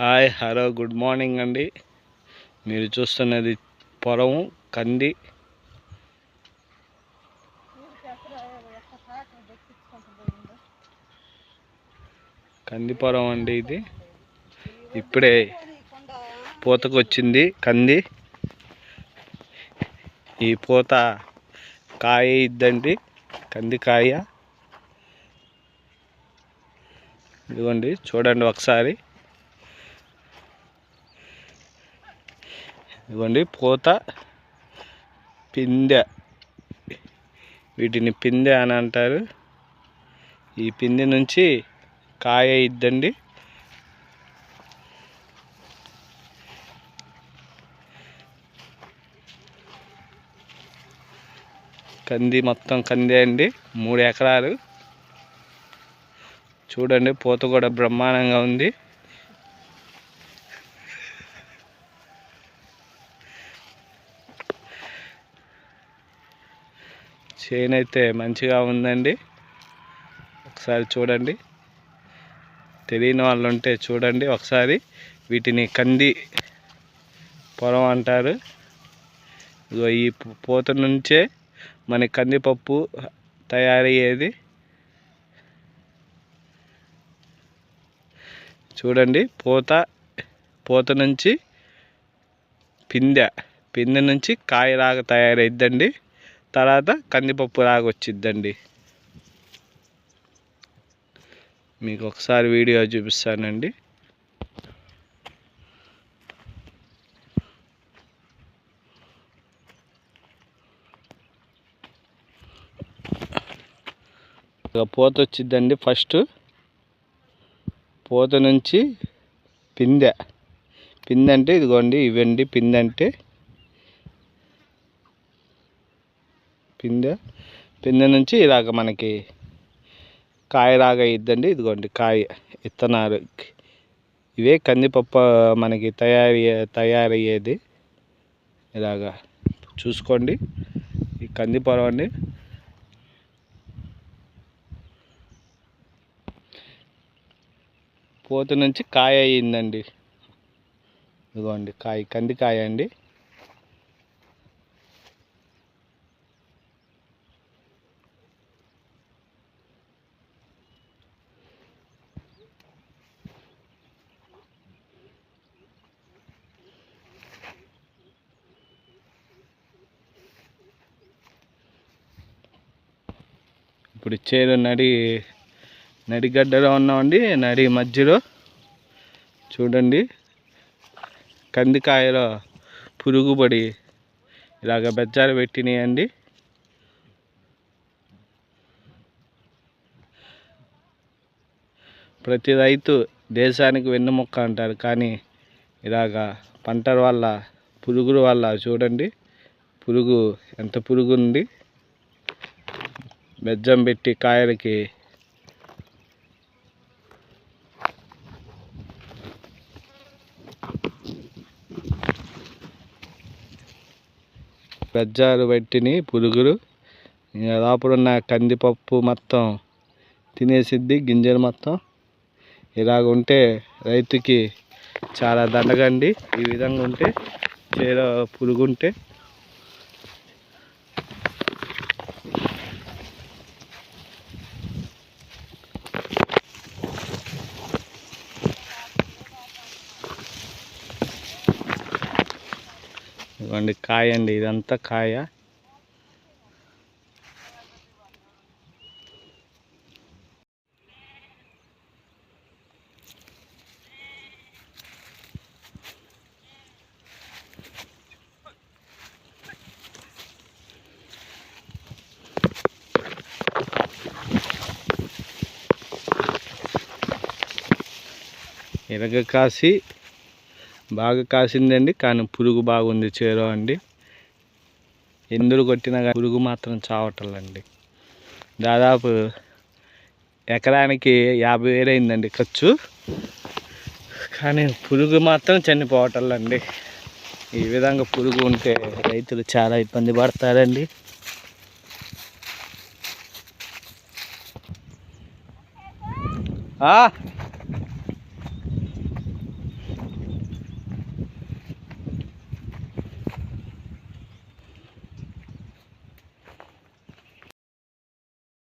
Hi hello good morning అండి. మీరు చూస్తున్నది పొలం కంది. కంది పొలం అండి ఇది. ఇప్పుడే పూతకొచ్చింది కంది. ఈ పూత కాయ ఇద్దండి కంది కాయ. ఇదిగోండి చూడండి ఒకసారి. ఇదిగోండి పూత పిందె. వీటిని పిందె అని అంటారు. ఈ పిందె నుంచి కాయ ఇద్దండి. కంది మొత్తం కంది అండి మూడు ఎకరాలు. చూడండి పూత కూడా బ్రహ్మాండంగా ఉంది. చేను అయితే మంచిగా ఉందండి. ఒకసారి చూడండి. తెలియని వాళ్ళు ఉంటే చూడండి ఒకసారి. వీటిని కంది పొలం అంటారు. ఇదిగో ఈ పూత నుంచే మన కందిపప్పు తయారయ్యేది. చూడండి పూత పూత నుంచి పిందె పిందె నుంచి కాయలాగా తయారైద్దండి. తర్వాత కందిపప్పు లాగా వచ్చిద్దండి మీకు ఒకసారి వీడియో చూపిస్తానండి. ఇక పూత వచ్చిద్దండి ఫస్ట్. పూత నుంచి పిందె. పిందె అంటే ఇదిగోండి ఇవండి పిందె అంటే పిందె. పిందె నుంచి ఇలాగ మనకి కాయలాగా ఇద్దండి ఇదిగోండి కాయ ఇత్తనాలు. ఇవే కందిపప్పు మనకి తయారీ తయారయ్యేది. ఇలాగా చూసుకోండి. ఈ కంది అండి పోతు నుంచి కాయ అయ్యిందండి. ఇదిగోండి కాయ కంది కాయ అండి. ఇప్పుడు చేరు నడి నడిగడ్డలో ఉన్నామండి నడి మధ్యలో. చూడండి. కందికాయలో పురుగుబడి ఇలాగ బెజ్జాలు పెట్టినాయండి. ప్రతి రైతు దేశానికి వెన్నుముక్క అంటారు కానీ ఇలాగ పంటల వల్ల పురుగుల వల్ల చూడండి. పురుగు ఎంత పురుగు ఉంది బెజ్జం పెట్టి కాయలకి బెజ్జాలు పెట్టిని పురుగులు. ఇంకా లోపల కందిపప్పు మొత్తం తినేసిద్ది గింజలు మొత్తం. ఇలాగ ఉంటే రైతుకి చాలా దండగండి. ఈ విధంగా ఉంటే చేలో పురుగు ఉంటే ఇదిగోండి కాయ అండి ఇదంతా కాయ ఎరగ కాసి బాగా కాసిందండి కానీ పురుగు బాగుంది చీర అండి. ఎందులు కొట్టినా కానీ పురుగు మాత్రం చావటండి దాదాపు ఎకరానికి యాభై వేలు అయిందండి ఖర్చు. కానీ పురుగు మాత్రం చనిపోవటండి ఈ విధంగా పురుగు ఉంటే రైతులు చాలా ఇబ్బంది పడతారండి. ఆ!